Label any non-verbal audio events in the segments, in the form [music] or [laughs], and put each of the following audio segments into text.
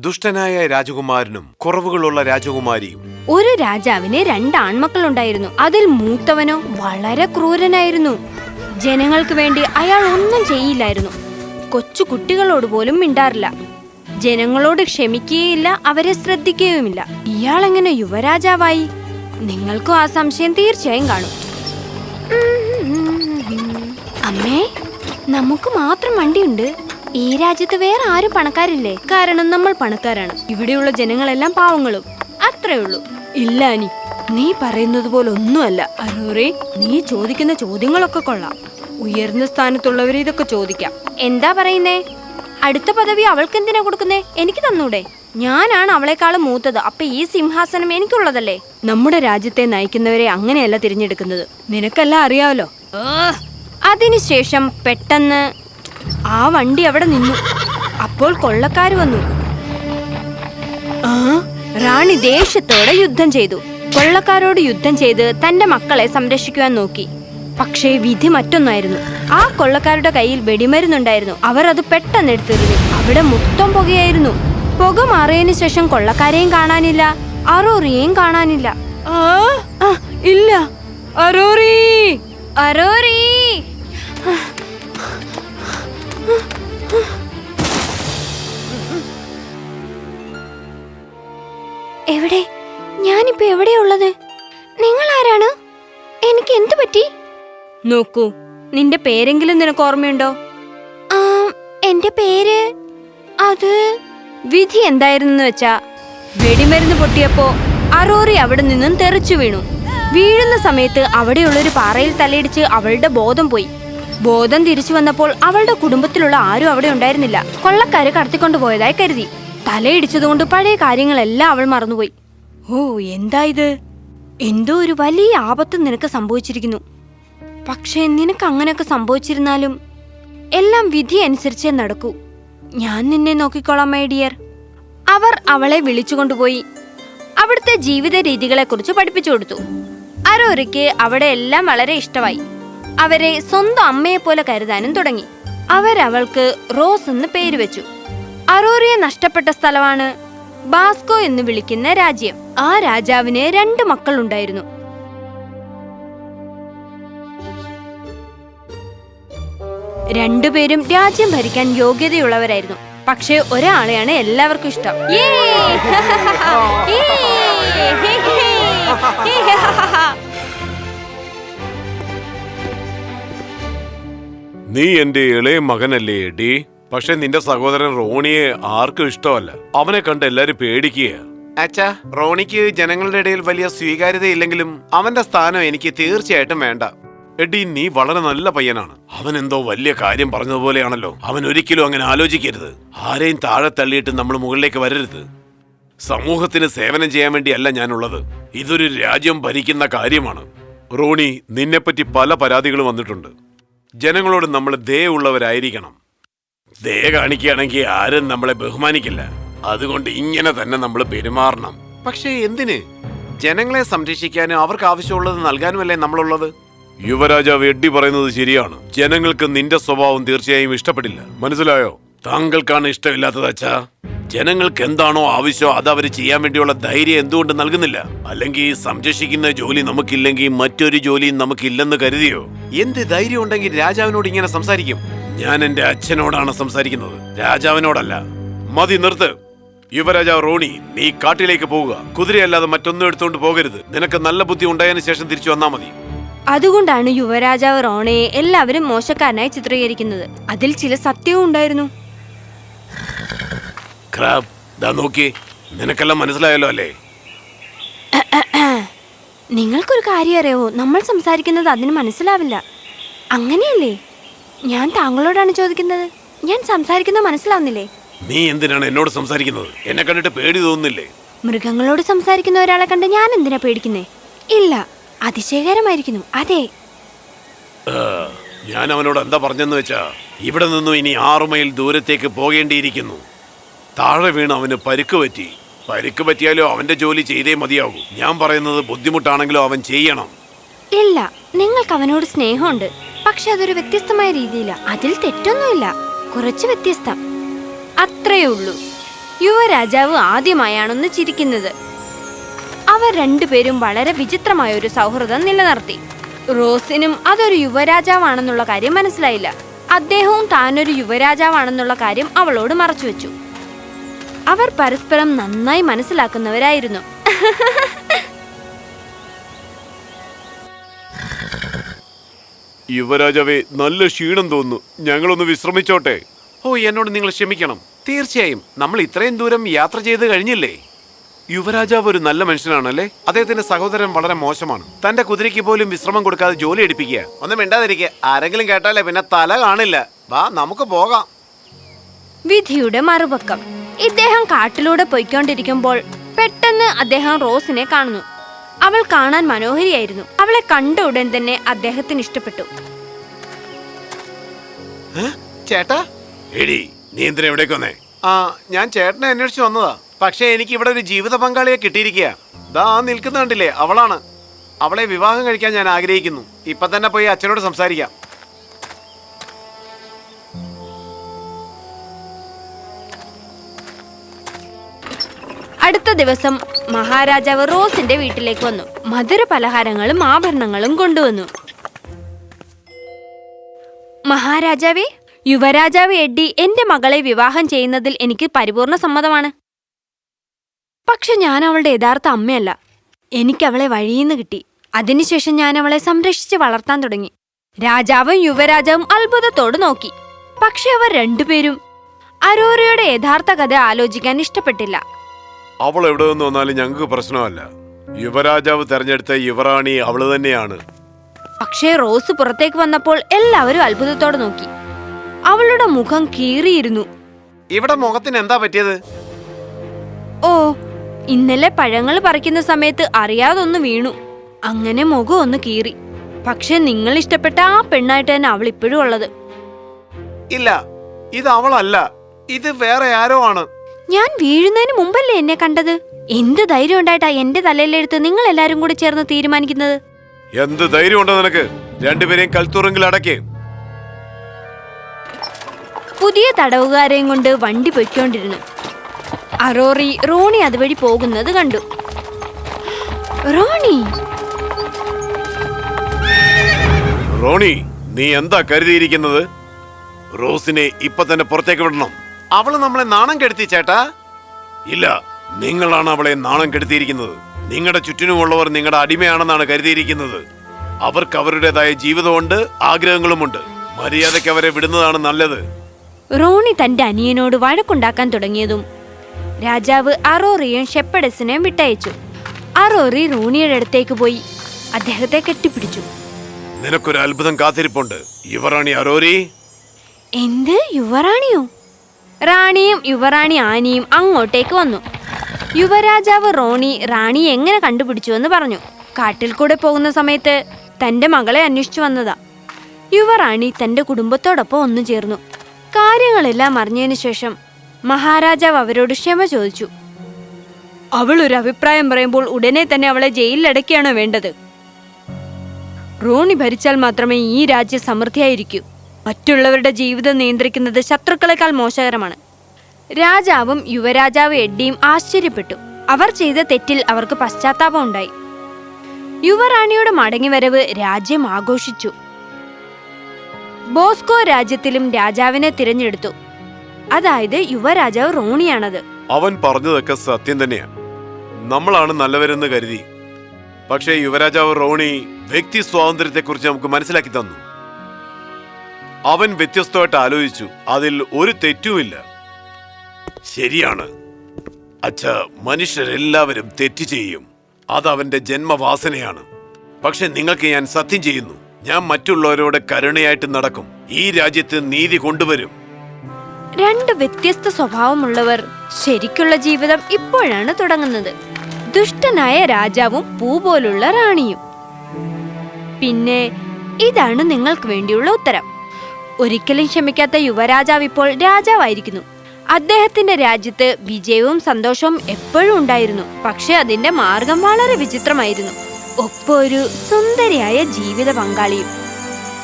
ദുഷ്ടനായ രാജകുമാരനും കുറവുകളുള്ള രാജകുമാരിയും. ഒരു രാജാവിന് രണ്ട് ആൺമക്കളുണ്ടായിരുന്നു. അതിൽ മൂത്തവനോ വളരെ ക്രൂരനായിരുന്നു. ജനങ്ങൾക്ക് വേണ്ടി അയാൾ ഒന്നും ചെയ്യില്ലായിരുന്നു. കൊച്ചു കുട്ടികളോട് പോലും മിണ്ടാറില്ല. ജനങ്ങളോട് ക്ഷമിക്കുകയില്ല അവരെ ശ്രദ്ധിക്കുകയുമില്ല. ഇയാൾ എങ്ങനെ യുവരാജാവായി? നിങ്ങൾക്കും ആ സംശയം തീർച്ചയായും കാണും. അമ്മേ നമുക്ക് മാത്രം വണ്ടിയുണ്ട്. ഈ രാജ്യത്ത് വേറെ ആരും പണക്കാരില്ലേ? കാരണം നമ്മൾ പണക്കാരാണ്. ഇവിടെയുള്ള ജനങ്ങളെല്ലാം പാവങ്ങളും. അത്രേ ഉള്ളൂ. ഇല്ല അനി. നീ പറയുന്നത് പോലെ ഒന്നുമല്ല അരൂറെ നീ ചോദിക്കുന്ന ചോദ്യങ്ങളൊക്കെ കൊള്ളാം. ഉയർന്ന സ്ഥാനത്തുള്ളവർ ഇതൊക്കെ ചോദിക്കാം. എന്താ പറയുന്നേ? അടുത്ത പദവി അവൾക്ക് എന്തിനാ കൊടുക്കുന്നേ? എനിക്ക് തന്നൂടെ. ഞാനാണ് അവളെക്കാളും മൂത്തത്. അപ്പൊ ഈ സിംഹാസനം എനിക്കുള്ളതല്ലേ? നമ്മുടെ രാജ്യത്തെ നയിക്കുന്നവരെ അങ്ങനെയല്ല തിരഞ്ഞെടുക്കുന്നത്. നിനക്കല്ല അറിയാമല്ലോ അതിനുശേഷം പെട്ടെന്ന് ആ വണ്ടി അവിടെ നിന്നു. അപ്പോൾ കൊള്ളക്കാർ വന്നു. ആ റാണി ദേഷ്യത്തോടെ യുദ്ധം ചെയ്തു. കൊള്ളക്കാരോട് യുദ്ധം ചെയ്ത് തന്റെ മക്കളെ സംരക്ഷിക്കുവാൻ നോക്കി. പക്ഷേ വിധി മറ്റൊന്നായിരുന്നു. ആ കൊള്ളക്കാരുടെ കയ്യിൽ വെടിമരുന്നുണ്ടായിരുന്നു. അവർ അത് പെട്ടെന്ന് എടുത്തെറിഞ്ഞു അവിടെ മൊത്തം പുകയായിരുന്നു. പുക മാറിയതിനു ശേഷം കൊള്ളക്കാരെയും കാണാനില്ല. അറോറിയെയും കാണാനില്ല. ഇല്ല. അറോറി. അറോറി! എവിടെ? ഞാനിപ്പോ എവിടെയുള്ളത് നിങ്ങൾ ആരാണ് എനിക്ക് എന്തു പറ്റി? നോക്കൂ നിന്റെ പേരെങ്കിലും നിനക്ക് ഓർമ്മയുണ്ടോ? എന്റെ പേര് അത് വിധി എന്തായിരുന്നു വെച്ചാ വെടിമരുന്ന് പൊട്ടിയപ്പോ അറോറി അവിടെ നിന്നും തെറിച്ചു വീണു. വീഴുന്ന സമയത്ത് അവിടെയുള്ളൊരു പാറയിൽ തലയിടിച്ച് അവളുടെ ബോധം പോയി. ബോധം തിരിച്ചു വന്നപ്പോൾ അവളുടെ കുടുംബത്തിലുള്ള ആരും അവിടെ ഉണ്ടായിരുന്നില്ല. കൊള്ളക്കാര് കടത്തിക്കൊണ്ടുപോയതായി കരുതി. തലയിടിച്ചതുകൊണ്ട് പഴയ കാര്യങ്ങളെല്ലാം അവൾ മറന്നുപോയി. ഓ എന്താ ഇത്? എന്തോ ഒരു വലിയ ആപത്ത് നിനക്ക് സംഭവിച്ചിരിക്കുന്നു. പക്ഷേ നിനക്ക് അങ്ങനെയൊക്കെ സംഭവിച്ചിരുന്നാലും എല്ലാം വിധി അനുസരിച്ചേ നടക്കൂ. ഞാൻ നിന്നെ നോക്കിക്കോളാം മൈ ഡിയർ അവർ അവളെ വിളിച്ചുകൊണ്ടുപോയി അവിടുത്തെ ജീവിത രീതികളെക്കുറിച്ച് പഠിപ്പിച്ചു കൊടുത്തു. അരോരയ്ക്ക് അവിടെ എല്ലാം വളരെ ഇഷ്ടമായി. അവരെ സ്വന്തം അമ്മയെ പോലെ കരുതാനും തുടങ്ങി. അവരവൾക്ക് റോസ് എന്ന് പേര് വെച്ചു. അറോറിയെ നഷ്ടപ്പെട്ട സ്ഥലമാണ് ബാസ്കോ എന്ന് വിളിക്കുന്ന രാജ്യം. ആ രാജാവിന് രണ്ട് മക്കളുണ്ടായിരുന്നു. രണ്ടുപേരും രാജ്യം ഭരിക്കാൻ യോഗ്യതയുള്ളവരായിരുന്നു. പക്ഷേ ഒരാളെയാണ് എല്ലാവർക്കും ഇഷ്ടം! [laughs] [laughs] [laughs] നീ എന്റെ ഇളയ മകനല്ലേ എടി? പക്ഷെ നിന്റെ സഹോദരൻ റോണിയെ ആർക്കും ഇഷ്ടമല്ല. അവനെ കണ്ട് എല്ലാരും പേടിക്കുക അച്ഛാ റോണിക്ക് ജനങ്ങളുടെ ഇടയിൽ വലിയ സ്വീകാര്യതയില്ലെങ്കിലും അവന്റെ സ്ഥാനം എനിക്ക് തീർച്ചയായിട്ടും വേണ്ട. എഡി നീ വളരെ നല്ല പയ്യനാണ്. അവൻ എന്തോ വലിയ കാര്യം പറഞ്ഞതുപോലെയാണല്ലോ. അവൻ ഒരിക്കലും അങ്ങനെ ആലോചിക്കരുത്. ആരെയും താഴെ തള്ളിയിട്ട് നമ്മൾ മുകളിലേക്ക് വരരുത്. സമൂഹത്തിന് സേവനം ചെയ്യാൻ വേണ്ടിയല്ല ഞാനുള്ളത്. ഇതൊരു രാജ്യം ഭരിക്കുന്ന കാര്യമാണ്. റോണി നിന്നെപ്പറ്റി പല പരാതികളും വന്നിട്ടുണ്ട്. ജനങ്ങളോട് നമ്മൾ ദയ കാണിക്കുകയാണെങ്കിൽ ആരും നമ്മളെ ബഹുമാനിക്കില്ല. അതുകൊണ്ട് ഇങ്ങനെ തന്നെ നമ്മൾ പെരുമാറണം. പക്ഷേ എന്തിന്? ജനങ്ങളെ സംരക്ഷിക്കാനും അവർക്ക് ആവശ്യമുള്ളത് നൽകാനുമല്ലേ നമ്മളുള്ളത്? യുവരാജാവ് എഡ്ഡി പറയുന്നത് ശരിയാണ്. ജനങ്ങൾക്ക് നിന്റെ സ്വഭാവം തീർച്ചയായും ഇഷ്ടപ്പെടില്ല. മനസ്സിലായോ? താങ്കൾക്കാണ് ഇഷ്ടമില്ലാത്തത് അച്ഛാ. ജനങ്ങൾക്ക് എന്താണോ ആവശ്യം അത് അവർ ചെയ്യാൻ വേണ്ടിയുള്ള ധൈര്യം എന്തുകൊണ്ട് നൽകുന്നില്ല? അല്ലെങ്കിൽ സംരക്ഷിക്കുന്ന ജോലി നമുക്കില്ലെങ്കിൽ മറ്റൊരു ജോലിയും നമുക്കില്ലെന്ന് കരുതിയോ? എന്ത് ധൈര്യം ഉണ്ടെങ്കിൽ രാജാവിനോട് ഇങ്ങനെ സംസാരിക്കും? ഞാൻ എന്റെ അച്ഛനോടാണ് സംസാരിക്കുന്നത്. രാജാവിനോടല്ല. മതി നിർത്ത്. യുവരാജാവ് റോണി നീ കാട്ടിലേക്ക് പോവുക. കുതിരയല്ലാതെ മറ്റൊന്നും എടുത്തുകൊണ്ട് പോകരുത്. നിനക്ക് നല്ല ബുദ്ധി ഉണ്ടായതിനു ശേഷം തിരിച്ചു വന്നാ മതി. അതുകൊണ്ടാണ് യുവരാജാവ് റോണയെ എല്ലാവരും മോശക്കാരനായി ചിത്രീകരിക്കുന്നത്. അതിൽ ചില സത്യവും ഉണ്ടായിരുന്നു. ക്രാബ് ദാ നോക്കി. നിനക്കെല്ലാം മനസ്സിലായല്ലോ അല്ലേ? നിങ്ങൾക്കൊരു കാര്യം അറിയാവോ? നമ്മൾ സംസാരിക്കുന്നത് അതിന് മനസ്സിലാവില്ല. അങ്ങനെയല്ലേ? ഞാൻ താങ്കളോടാണ് ചോദിക്കുന്നത്. ഞാൻ സംസാരിക്കുന്നത് മനസ്സിലാവുന്നില്ലേ? നീ എന്തിനാണ് എന്നോട് സംസാരിക്കുന്നത്? എന്നെ കണ്ടിട്ട് പേടി തോന്നുന്നില്ലേ? മൃഗങ്ങളോട് സംസാരിക്കുന്ന ഒരാളെ കണ്ട് ഞാൻ എന്തിനാ പേടിക്കുന്നേ? ഇല്ല അതിശയകരമായിരിക്കുന്നു. അതെ. ഞാൻ അവനോട് എന്താ പറഞ്ഞെന്ന് വെച്ചാ ഇവിടെ നിന്നും ഇനി ആറു മൈൽ ദൂരത്തേക്ക് പോകേണ്ടിയിരിക്കുന്നു. താഴെ വീണ് അവന് പരിക്ക് പറ്റി. പരിക്ക് പറ്റിയാലോ അവന്റെ ജോലി ചെയ്തേ മതിയാകൂ ഞാൻ പറയുന്നത് ബുദ്ധിമുട്ടാണെങ്കിലും അവൻ ചെയ്യണം. ഇല്ല നിങ്ങൾക്ക് അവനോട് സ്നേഹമുണ്ട്. പക്ഷെ അതൊരു വ്യത്യസ്തമായ രീതിയില അതിൽ തെറ്റൊന്നുമില്ല. കുറച്ച് വ്യത്യസ്തം. അത്രയേ ഉള്ളൂ. യുവരാജാവ് ആദ്യമായാണൊന്ന് ചിരിക്കുന്നത്. അവർ രണ്ടുപേരും വളരെ വിചിത്രമായ ഒരു സൗഹൃദം നിലനിർത്തി. റോസിനും അതൊരു യുവരാജാവാണെന്നുള്ള കാര്യം മനസ്സിലായില്ല. അദ്ദേഹവും താനൊരു യുവരാജാവാണെന്നുള്ള കാര്യം അവളോട് മറച്ചുവെച്ചു. അവർ പരസ്പരം നന്നായി മനസ്സിലാക്കുന്നവരായിരുന്നു. യുവരാജാവേ നല്ല ക്ഷീണം തോന്നുന്നു. ഞങ്ങളൊന്ന് വിശ്രമിച്ചോട്ടെ. ഓ എന്നോട് നിങ്ങൾ ക്ഷമിക്കണം. തീർച്ചയായും നമ്മൾ ഇത്രയും ദൂരം യാത്ര ചെയ്ത് കഴിഞ്ഞില്ലേ? യുവരാജാവ് ഒരു നല്ല മനുഷ്യനാണല്ലേ? അദ്ദേഹത്തിന്റെ സഹോദരൻ വളരെ മോശമാണ്. തന്റെ കുതിരയ്ക്ക് പോലും വിശ്രമം കൊടുക്കാതെ ജോലി എടുപ്പിക്കുക. ഒന്നും മിണ്ടാതിരിക്കുക. ആരെങ്കിലും കേട്ടാലേ പിന്നെ തല കാണില്ല. വാ നമുക്ക് പോകാം. വിധിയുടെ മറുപക്കം. ഇദ്ദേഹം കാട്ടിലൂടെ പോയിക്കൊണ്ടിരിക്കുമ്പോൾ പെട്ടെന്ന് അദ്ദേഹം റോസിനെ കാണുന്നു. അവൾ കാണാൻ മനോഹരിയായിരുന്നു. അവളെ കണ്ട ഉടൻ തന്നെ അദ്ദേഹത്തിന് ഇഷ്ടപ്പെട്ടു. ചേട്ടാ? എടി നീ എന്തിനാ എവിടേക്ക് വന്നേ? ആ ഞാൻ ചേട്ടനെ അന്വേഷിച്ചു വന്നതാ. പക്ഷേ എനിക്ക് ഇവിടെ ഒരു ജീവിത പങ്കാളിയെ കിട്ടിയിരിക്കുക ദാ ആ നിൽക്കുന്ന കണ്ടില്ലേ അവളാണ്. അവളെ വിവാഹം കഴിക്കാൻ ഞാൻ ആഗ്രഹിക്കുന്നു. ഇപ്പൊ തന്നെ പോയി അച്ഛനോട് സംസാരിക്കാം. ദിവസം മഹാരാജാവ് റോസിന്റെ വീട്ടിലേക്ക് വന്നു. മധുര പലഹാരങ്ങളും ആഭരണങ്ങളും കൊണ്ടുവന്നു. മഹാരാജാവേ യുവരാജാവ് എഡ്ഡി എന്റെ മകളെ വിവാഹം ചെയ്യുന്നതിൽ എനിക്ക് പരിപൂർണ സമ്മതമാണ്. പക്ഷെ ഞാൻ അവളുടെ യഥാർത്ഥ അമ്മയല്ല. എനിക്ക് അവളെ വഴിയിന്ന് കിട്ടി. അതിനുശേഷം ഞാൻ അവളെ സംരക്ഷിച്ച് വളർത്താൻ തുടങ്ങി. രാജാവും യുവരാജാവും അത്ഭുതത്തോട് നോക്കി. പക്ഷെ അവർ രണ്ടുപേരും അരോരയുടെ യഥാർത്ഥ കഥ ആലോചിക്കാൻ ഇഷ്ടപ്പെട്ടില്ല. അവൾ എവിടെ നിന്ന് വന്നാലും ഞങ്ങൾക്ക് പ്രശ്നമല്ല. യുവരാജാവ് തെരഞ്ഞെടുത്ത യുവറാണി അവൾ തന്നെയാണ്. പക്ഷേ റോസ് പുറത്തേക്ക് വന്നപ്പോൾ എല്ലാവരും അത്ഭുതത്തോടെ നോക്കി. അവളുടെ മുഖം കീറിയിരുന്നു. ഇവിടെ മുഖത്തിന് എന്താ പറ്റിയത്? ഓ ഇന്നലെ പഴങ്ങൾ പറിക്കുന്ന സമയത്ത് അറിയാതൊന്ന് വീണു. അങ്ങനെ മുഖം ഒന്ന് കീറി. പക്ഷെ നിങ്ങൾ ഇഷ്ടപ്പെട്ട ആ പെണ്ണായിട്ട് തന്നെ അവൾ ഇപ്പോഴും ഉള്ളത്. ഇല്ല ഇത് അവളല്ല. ഇത് വേറെ ആരോ ആണ്. ഞാൻ വീഴുന്നതിന് മുമ്പല്ലേ എന്നെ കണ്ടത്? എന്ത് ധൈര്യം ഉണ്ടായിട്ടാ എന്റെ തലയിലെടുത്ത് നിങ്ങൾ എല്ലാരും കൂടി ചേർന്ന് തീരുമാനിക്കുന്നത്? എന്ത് ധൈര്യം ഉണ്ടോ നിനക്ക്? രണ്ടുപേരെയും കൽത്തുറങ്കിൽ അടക്കേ. പുതിയ തടവുകാരെയും കൊണ്ട് വണ്ടി പൊയ്ക്കൊണ്ടിരുന്നു. അറോറി റോണി അതുവഴി പോകുന്നത് കണ്ടു. റോണി? റോണി നീ എന്താ കരുതിയിരിക്കുന്നത്? റോസിനെ ഇപ്പൊ തന്നെ പുറത്തേക്ക് വിടണം. അവൾ നമ്മളെ നാണം കെടുത്തി ചേട്ടാ. ഇല്ല നിങ്ങളാണ് അവളെ നാണം കെടുത്തിയിരിക്കുന്നത്. നിങ്ങളുടെ ചുറ്റിനുമുള്ളവർ നിങ്ങളുടെ അടിമയാണെന്നാണ് കരുതിയിരിക്കുന്നത്. അവർക്ക് അവരുടേതായ ജീവിതമുണ്ട് ആഗ്രഹങ്ങളുമുണ്ട്. മര്യാദയ്ക്ക് അവരെ വിടുന്നതാണ് നല്ലത്. റോണി തന്റെ അനിയനോട് വഴക്കുണ്ടാക്കാൻ തുടങ്ങിയതും രാജാവ് അറോറിയും ഷെപ്പഡസിനെയും വിട്ടയച്ചു. അറോറി റോണിയുടെ അടുത്തേക്ക് പോയി അദ്ദേഹത്തെ കെട്ടിപ്പിടിച്ചു. നിനക്കൊരു അത്ഭുതം കാത്തിരിപ്പുണ്ട്. യുവറാണി അറോറി. എന്ത്? യുവറാണിയോ? റാണിയും യുവറാണി ആനിയും അങ്ങോട്ടേക്ക് വന്നു. യുവരാജാവ് റോണി റാണി എങ്ങനെ കണ്ടുപിടിച്ചു എന്ന് പറഞ്ഞു. കാട്ടിൽ കൂടെ പോകുന്ന സമയത്ത് തന്റെ മകളെ അന്വേഷിച്ചു വന്നതാ. യുവറാണി തന്റെ കുടുംബത്തോടൊപ്പം ഒന്നു ചേർന്നു. കാര്യങ്ങളെല്ലാം അറിഞ്ഞതിനു ശേഷം മഹാരാജാവ് അവരോട് ക്ഷമ ചോദിച്ചു. അവൾ ഒരു അഭിപ്രായം പറയുമ്പോൾ ഉടനെ തന്നെ അവളെ ജയിലിലടയ്ക്കുകയാണോ വേണ്ടത്? റോണി ഭരിച്ചാൽ മാത്രമേ ഈ രാജ്യം സമൃദ്ധിയായിരിക്കൂ. മറ്റുള്ളവരുടെ ജീവിതം നിയന്ത്രിക്കുന്നത് ശത്രുക്കളെക്കാൾ മോശകരമാണ്. രാജാവും യുവരാജാവ് എഡ്ഡിയും ആശ്ചര്യപ്പെട്ടു. അവർ ചെയ്ത തെറ്റിൽ അവർക്ക് പശ്ചാത്താപം ഉണ്ടായി. യുവറാണിയുടെ മടങ്ങിവരവ് രാജ്യം ആഘോഷിച്ചു. ബോസ്കോ രാജ്യത്തിലും രാജാവിനെ തിരഞ്ഞെടുത്തു. അതായത് യുവരാജാവ് റോണിയാണത്. അവൻ പറഞ്ഞതൊക്കെ സത്യം തന്നെയാണ് നമ്മളാണ് നല്ലവരെന്ന് കരുതി. പക്ഷേ യുവരാജാവ് റോണി വ്യക്തി സ്വാതന്ത്ര്യത്തെക്കുറിച്ച് നമുക്ക് മനസ്സിലാക്കി തന്നു. അവൻ വ്യത്യസ്തമായിട്ട് ആലോചിച്ചു. അതിൽ ഒരു തെറ്റുമില്ല. ശരിയാണ്. അച്ഛ മനുഷ്യരെല്ലാവരും തെറ്റ് ചെയ്യും. അത് അവന്റെ ജന്മവാസനയാണ്. പക്ഷെ നിങ്ങൾക്ക് ഞാൻ സത്യം ചെയ്യുന്നു. ഞാൻ മറ്റുള്ളവരോട് കരുണയായിട്ട് നടക്കും. ഈ രാജ്യത്ത് നീതി കൊണ്ടുവരും. രണ്ട് വ്യത്യസ്ത സ്വഭാവമുള്ളവർ ശരിക്കുള്ള ജീവിതം ഇപ്പോഴാണ് തുടങ്ങുന്നത്. ദുഷ്ടനായ രാജാവും പൂ പോലുള്ള റാണിയും. പിന്നെ ഇതാണ് നിങ്ങൾക്ക് വേണ്ടിയുള്ള ഉത്തരം. ഒരിക്കലും ക്ഷമിക്കാത്ത യുവരാജാവ് ഇപ്പോൾ രാജാവായിരിക്കുന്നു. അദ്ദേഹത്തിന്റെ രാജ്യത്ത് വിജയവും സന്തോഷവും എപ്പോഴും ഉണ്ടായിരുന്നു. പക്ഷെ അതിന്റെ മാർഗം വളരെ വിചിത്രമായിരുന്നു. ഒപ്പം ഒരു സുന്ദരിയായ ജീവിത പങ്കാളിയും.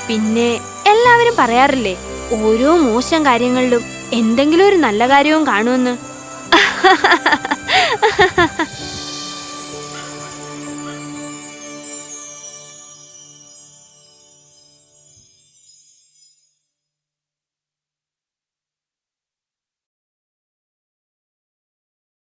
പിന്നെ എല്ലാവരും പറയാറില്ലേ ഓരോ മോശം കാര്യങ്ങളിലും എന്തെങ്കിലും ഒരു നല്ല കാര്യവും കാണുമെന്ന്? [laughs]